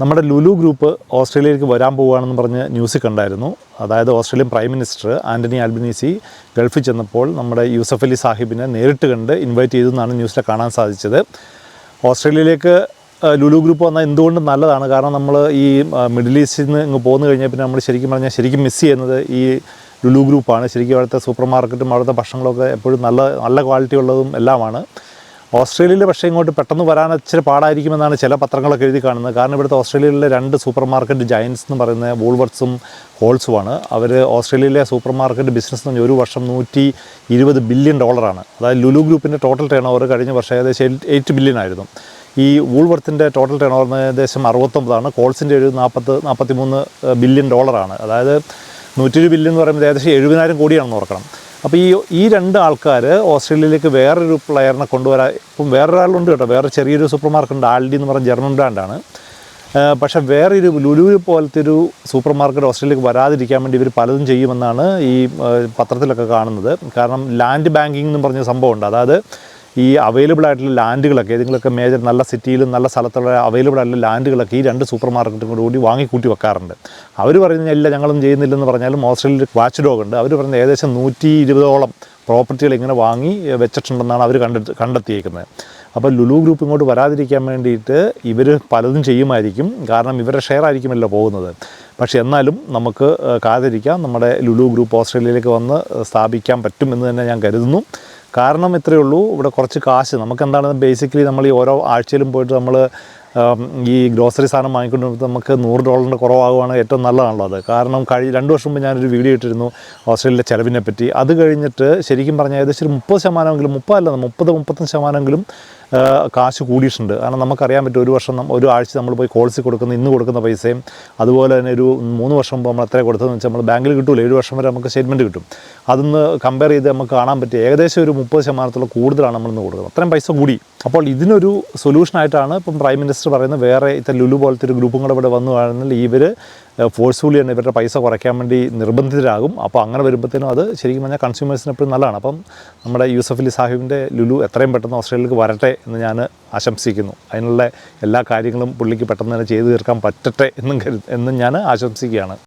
നമ്മുടെ ലുലു ഗ്രൂപ്പ് ഓസ്ട്രേലിയയിലേക്ക് വരാൻ പോവുകയാണെന്ന് പറഞ്ഞ് ന്യൂസ് കണ്ടായിരുന്നു. അതായത് Australian prime minister Anthony Albanese ഗൾഫിൽ ചെന്നപ്പോൾ നമ്മുടെ യൂസഫ് അലി സാഹിബിനെ നേരിട്ട് കണ്ട് ഇൻവൈറ്റ് ചെയ്തു എന്നാണ് ന്യൂസിൽ കാണാൻ സാധിച്ചത്. ഓസ്ട്രേലിയയിലേക്ക് ലുലു ഗ്രൂപ്പ് വന്നാൽ എന്തുകൊണ്ടും നല്ലതാണ്? കാരണം നമ്മൾ ഈ മിഡിൽ ഈസ്റ്റിൽ നിന്ന് ഇങ്ങ് പോന്നു കഴിഞ്ഞാൽ പിന്നെ നമ്മൾ ശരിക്കും പറഞ്ഞാൽ ശരിക്കും മിസ് ചെയ്യുന്നത് ഈ ലുലു ഗ്രൂപ്പാണ്. ശരിക്കും അവിടുത്തെ സൂപ്പർ മാർക്കറ്റും അവിടുത്തെ ഭക്ഷണങ്ങളൊക്കെ എപ്പോഴും നല്ല നല്ല ക്വാളിറ്റി ഉള്ളതും എല്ലാമാണ്. ഓസ്ട്രേലിയയിൽ പക്ഷേ ഇങ്ങോട്ട് പെട്ടെന്ന് വരാൻ ഇച്ചിരി പാടായിരിക്കുമെന്നാണ് ചില പത്രങ്ങളൊക്കെ എഴുതി കാണുന്നത്. കാരണം ഇവിടുത്തെ ഓസ്ട്രേലിയയിലെ രണ്ട് സൂപ്പർ മാർക്കറ്റ് ജയൻസ് എന്ന് പറയുന്ന വൂൾവർട്സും ഹോൾസുമാണ് അവർ ഓസ്ട്രേലിയയിലെ സൂപ്പർ മാർക്കറ്റ് ബിസിനസ് എന്ന് പറഞ്ഞാൽ ഒരു വർഷം നൂറ്റി ഇരുപത് ബില്യൺ ഡോളറാണ് അതായത് ലുലു ഗ്രൂപ്പിന്റെ ടോട്ടൽ ടേൺ ഓവർ കഴിഞ്ഞ വർഷം ഏകദേശം എയ്റ്റ് ബില്യൺ ആയിരുന്നു. ഈ വൂൾവർത്തിന്റെ ടോട്ടൽ ടേൺ ഓവർ ഏകദേശം അറുപത്തൊമ്പതാണ്. കോൾസിന്റെ ഒരു നാൽപ്പത്ത് നാൽപ്പത്തി മൂന്ന് ബില്യൺ ഡോളറാണ് അതായത് നൂറ്റി ഒരു ബില്യൺ എന്ന് പറയുമ്പോൾ ഏകദേശം എഴുപതിനായിരം കോടിയാണെന്ന് ഓർക്കണം. അപ്പോൾ ഈ ഈ രണ്ട് ആൾക്കാർ ഓസ്ട്രേലിയയിലേക്ക് വേറൊരു പ്ലെയറിനെ കൊണ്ടുവരാൻ ഇപ്പം വേറൊരാളുണ്ട് കേട്ടോ. വേറെ ചെറിയൊരു സൂപ്പർ മാർക്കറ്റ് ഉണ്ട്. ആൽഡി എന്ന് പറഞ്ഞ ജർമ്മൻ ബ്രാൻഡാണ് പക്ഷേ വേറെ ഒരു ലുലു പോലത്തെ ഒരു സൂപ്പർ മാർക്കറ്റ് ഓസ്ട്രേലിയക്ക് വരാതിരിക്കാൻ വേണ്ടി ഇവർ പലതും ചെയ്യുമെന്നാണ് ഈ പത്രത്തിലൊക്കെ കാണുന്നത്. കാരണം ലാൻഡ് ബാങ്കിങ് എന്ന് പറഞ്ഞ സംഭവമുണ്ട്. അതായത് ഈ അവൈലബിൾ ആയിട്ടുള്ള ലാൻഡുകളൊക്കെ ഏതെങ്കിലുമൊക്കെ മേജർ നല്ല സിറ്റിയിലും നല്ല സ്ഥലത്തുള്ള അവൈലബിൾ ആയിട്ടുള്ള ലാൻഡുകളൊക്കെ ഈ രണ്ട് സൂപ്പർ മാർക്കറ്റും കൂടി വാങ്ങി വാങ്ങിക്കൂട്ടി വെക്കാറുണ്ട്. അവർ പറയുന്നത് ഇല്ല ഞങ്ങളും ചെയ്യുന്നില്ലെന്ന് പറഞ്ഞാലും ഓസ്ട്രേലിയയിൽ വാച്ച് ഡോഗ് ഉണ്ട്. അവർ പറയുന്നത് ഏകദേശം നൂറ്റി ഇരുപതോളം പ്രോപ്പർട്ടികൾ ഇങ്ങനെ വാങ്ങി വെച്ചിട്ടുണ്ടെന്നാണ് അവർ കണ്ടെത്തി കണ്ടെത്തിയേക്കുന്നത്. അപ്പോൾ ലുലു ഗ്രൂപ്പ് ഇങ്ങോട്ട് വരാതിരിക്കാൻ വേണ്ടിയിട്ട് ഇവർ പലതും ചെയ്യുമായിരിക്കും. കാരണം ഇവരുടെ ഷെയർ ആയിരിക്കുമല്ലോ പോകുന്നത്. പക്ഷേ എന്നാലും നമുക്ക് കാതിരിക്കാം നമ്മുടെ ലുലു ഗ്രൂപ്പ് ഓസ്ട്രേലിയയിലേക്ക് വന്ന് സ്ഥാപിക്കാൻ പറ്റും എന്ന് തന്നെ ഞാൻ കരുതുന്നു. കാരണം ഇത്രയേ ഉള്ളൂ. ഇവിടെ കുറച്ച് കാശ്. നമുക്ക് എന്താണ് ബേസിക്കലി നമ്മൾ ഈ ഓരോ ആഴ്ചയിലും പോയിട്ട് നമ്മൾ ഈ ഗ്രോസറി സാധനം വാങ്ങിക്കൊണ്ട് നമുക്ക് നൂറ് ഡോളറിന്റെ കുറവാകുവാണ് ഏറ്റവും നല്ലതാണല്ലോ അത്. കാരണം കഴി രണ്ട് വർഷം മുമ്പ് ഞാനൊരു വീഡിയോ ഇട്ടിരുന്നു ഓസ്ട്രേലിയയിലെ ചിലവിനെ പറ്റി അത് കഴിഞ്ഞിട്ട് ശരിക്കും പറഞ്ഞാൽ ഏകദേശം ഒരു മുപ്പത് ശതമാനമെങ്കിലും മുപ്പതല്ല മുപ്പത് മുപ്പത്തഞ്ച് ശതമാനമെങ്കിലും കാശ് കൂടിയിട്ടുണ്ട്. കാരണം നമുക്കറിയാൻ പറ്റും ഒരു വർഷം ഒരു ആഴ്ച നമ്മൾ പോയി കോഴ്സിൽ കൊടുക്കുന്ന ഇന്ന് കൊടുക്കുന്ന പൈസയും അതുപോലെ തന്നെ ഒരു മൂന്ന് വർഷം മുമ്പ് നമ്മൾ എത്ര കൊടുത്തതെന്ന് വെച്ചാൽ നമ്മൾ ബാങ്കിൽ കിട്ടൂല. ഏഴ് വർഷം വരെ നമുക്ക് സ്റ്റേറ്റ്മെന്റ് കിട്ടും. അതൊന്ന് കമ്പയർ ചെയ്ത് നമുക്ക് കാണാൻ പറ്റും ഏകദേശം ഒരു മുപ്പത് ശതമാനത്തോളം കൂടുതലാണ് നമ്മൾ ഇന്ന് കൊടുക്കുന്നത്. അത്രയും പൈസ കൂടി. അപ്പോൾ ഇതിനൊരു സൊല്യൂഷനായിട്ടാണ് ഇപ്പം പ്രൈം മിനിസ്റ്റർ പറയുന്നത് വേറെ ഇത്ര ലുലു പോലത്തെ ഒരു ഗ്രൂപ്പും കൂടെ ഇവിടെ വന്നു ആണെങ്കിൽ ഇവർ ഫോഴ്സ്ഫുള്ളി തന്നെ ഇവരുടെ പൈസ കുറയ്ക്കാൻ വേണ്ടി നിർബന്ധിതരാകും. അപ്പോൾ അങ്ങനെ വരുമ്പോഴത്തേനും അത് ശരിക്കും പറഞ്ഞാൽ കൺസ്യൂമേഴ്സിന് എപ്പോഴും നല്ലതാണ്. അപ്പം നമ്മുടെ യൂസഫ് അലി സാഹിബിന്റെ ലുലു എത്രയും പെട്ടെന്ന് ഓസ്ട്രേലിയയിലേക്ക് വരട്ടെ എന്ന് ഞാൻ ആശംസിക്കുന്നു. അതിനുള്ള എല്ലാ കാര്യങ്ങളും പുള്ളിക്ക് പെട്ടെന്ന് തന്നെ ചെയ്തു തീർക്കാൻ പറ്റട്ടെ എന്നും കരു എന്നും ഞാൻ ആശംസിക്കുകയാണ്.